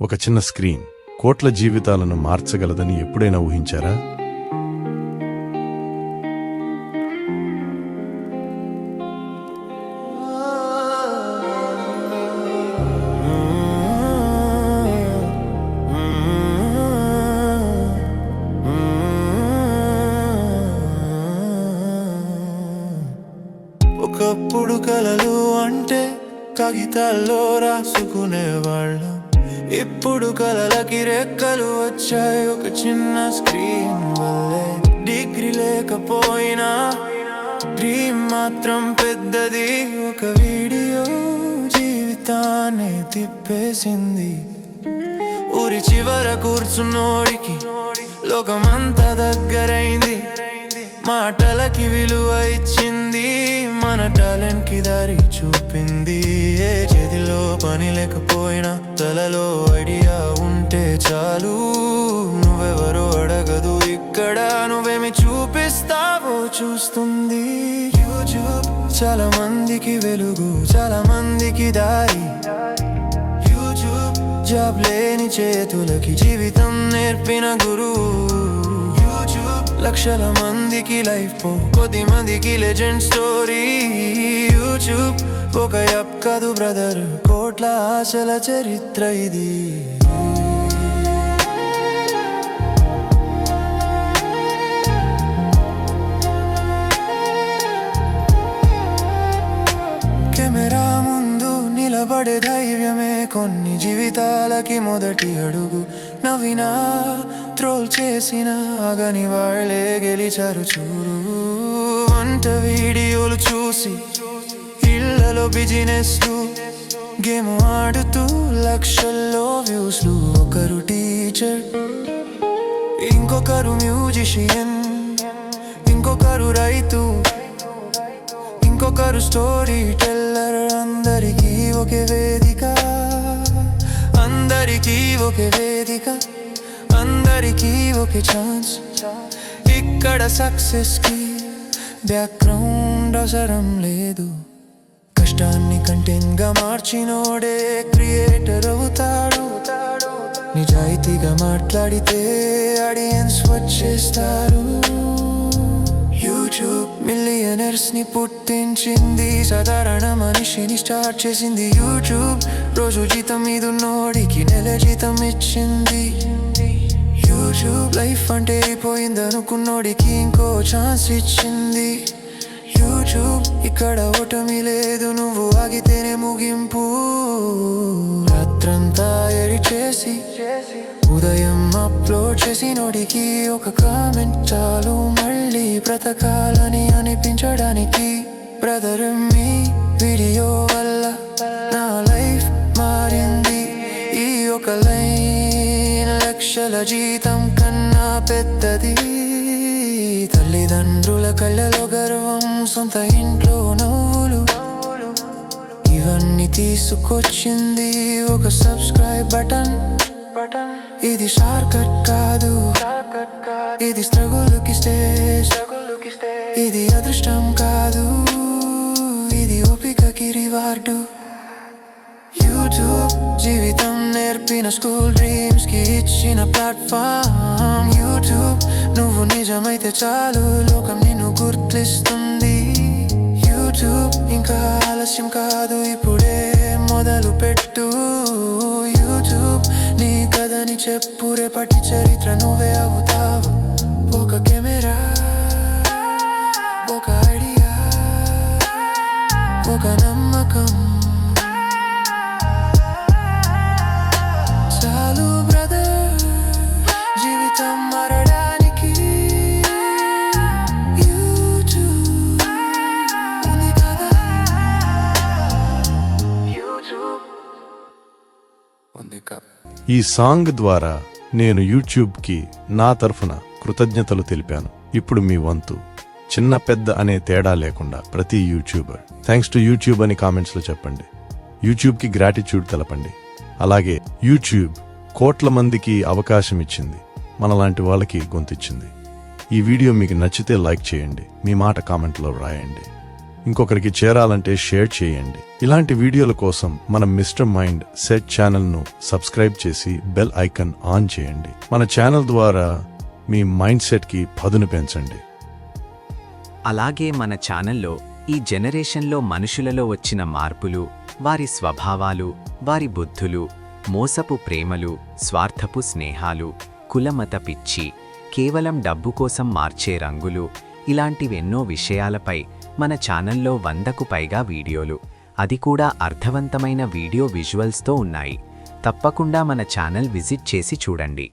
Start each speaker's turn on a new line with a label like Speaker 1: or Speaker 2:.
Speaker 1: ఒక చిన్న స్క్రీన్ కోట్ల జీవితాలను మార్చగలదని ఎప్పుడైనా ఊహించారా?
Speaker 2: ఒకప్పుడు కలలు అంటే కాగితాల్లో రాసుకునేవాళ్ళం. ఇప్పుడు కలలకి రెక్కలు వచ్చాయి. ఒక చిన్న స్క్రీన్ వల్లే డిగ్రీ లేకపోయినా డ్రీమ్ మాత్రం పెద్దది. ఒక వీడియో జీవితాన్ని తిప్పేసింది. ఊరి చివర కూర్చున్నోడికి లోకమంతా దగ్గరైంది. మాటలకి విలువ ఇచ్చింది. మన టాలెంట్కి దారి పని లేకపోయినా తలలో ఐడియా ఉంటే చాలు. నువ్వెవరో అడగదు ఇక్కడ నువ్వేమి చూపిస్తావో చూస్తుంది. యూట్యూబ్ చాలా మందికి వెలుగు చాలా మందికి దారి. యూట్యూబ్ జాబ్ లేని చేతులకి జీవితం నేర్పిన గురువు. లక్షల మందికి లైఫ్ కొద్ది మందికి లెజెండ్ స్టోరీ యూట్యూబ్ ఒక యాప్ కాదు బ్రదర్ కోట్ల ఆశల చరిత్ర ఇది. కెమెరా ముందు నిలబడే ధైర్యమే. కొన్ని జీవితాలకి మొదటి అడుగు. నవ్వినా ట్రోల్ చేసిన అగని వాళ్ళే గెలిచారు చూరు వంట వీడియోలు చూసి ఇళ్ళలో బిజినెస్ గేమ్ ఆడుతూ లక్షల్లో వ్యూస్లు ఒకరు టీచర్ ఇంకొకరు మ్యూజిషియన్ ఇంకొకరు రైతు ఇంకొకరు స్టోరీ టెల్లర్ అందరికీ ఒకే వేదిక అందరికీ ఒకే వేదిక. అందరికీ ఒకే ఛాన్స్ ఇక్కడ సక్సెస్కి బ్యాక్గ్రౌండ్ అవసరం లేదు. కష్టాన్ని కంటెంట్గా మార్చినోడే క్రియేటర్ అవుతాడు. నిజాయితీగా మాట్లాడితే ఆడియన్స్ వచ్చేస్తారు. యూట్యూబ్ మిలియనర్స్ని పుట్టించింది సాధారణ మనిషిని స్టార్ట్ చేసింది. యూట్యూబ్ రోజు జీతం మీద నోడికి నెల జీతం ఇచ్చింది. యూట్యూబ్ లైఫ్ అంటే పోయింది అనుకున్నోడికి ఇంకో ఛాన్స్ ఇచ్చింది. యూట్యూబ్ ఇక్కడ ఓటమి లేదు నువ్వు ఆగితేనే ముగింపు. రాత్రంతా ఎడి చేసి ఉదయం అప్లోడ్ చేసి నోడికి ఒక కామెంట్ చాలు. మళ్ళీ బ్రతకాలని అనిపించడానికి బ్రదర్ మీ వీడియో వల్ల నా లైఫ్ మారింది. ఈ ఒక లైన్ లక్షల జీతం పెద్దది. తల్లిదండ్రుల కళ్ళలో గర్వం సొంత ఇంట్లో నవ్వులు. ఇవన్నీ తీసుకొచ్చింది ఒక సబ్స్క్రైబ్ బటన్. బటన్ ఇది షార్కట్ కట్ కాదు. ఇది స్ట్రగుల్కి స్టేజ్. ఇది అదృష్టం కాదు. ఇది ఓపికకి రివార్డు. చెప్పిన స్కూల్ డ్రీమ్స్కి ఇచ్చిన ప్లాట్ఫామ్ యూట్యూబ్. నువ్వు నిజమైతే చాలు లోకం నిన్ను గుర్తిస్తుంది. యూట్యూబ్ ఇంకా ఆలస్యం కాదు ఇప్పుడే మొదలు పెట్టు. యూట్యూబ్ నీ కథని చెప్పు రేపటి చరిత్ర నువ్వే అవుతా
Speaker 1: ఈ సాంగ్ ద్వారా నేను యూట్యూబ్కి నా తరఫున కృతజ్ఞతలు తెలిపాను. ఇప్పుడు మీ వంతు. చిన్న పెద్ద అనే తేడా లేకుండా ప్రతి యూట్యూబర్. థ్యాంక్స్ టు యూట్యూబ్ అని కామెంట్స్లో చెప్పండి. యూట్యూబ్కి గ్రాటిట్యూడ్ తెలపండి. అలాగే యూట్యూబ్ కోట్ల మందికి అవకాశం ఇచ్చింది. మనలాంటి వాళ్ళకి గొంతిచ్చింది ఈ వీడియో మీకు నచ్చితే లైక్ చేయండి. మీ మాట కామెంట్లో రాయండి. ఇంకొకరికి చేరాలంటే షేర్ చేయండి. ఇలాంటి వీడియోల కోసం మన మిస్టర్ మైండ్ సెట్ ఛానల్ను సబ్స్క్రైబ్ చేసి బెల్ ఐకాన్ ఆన్ చేయండి. మన ఛానల్ ద్వారా మీ మైండ్ సెట్కి పదును పెంచండి.
Speaker 3: అలాగే మన ఛానల్లో ఈ జనరేషన్లో మనుషులలో వచ్చిన మార్పులు వారి స్వభావాలు వారి బుద్ధులు మోసపు ప్రేమలు స్వార్థపు స్నేహాలు కులమత పిచ్చి కేవలం డబ్బు కోసం మార్చే రంగులు ఇలాంటివెన్నో విషయాలపై మన ఛానల్లో వందకు పైగా వీడియోలు. అది కూడా అర్థవంతమైన వీడియో విజువల్స్తో ఉన్నాయి. తప్పకుండా మన ఛానల్ విజిట్ చేసి చూడండి.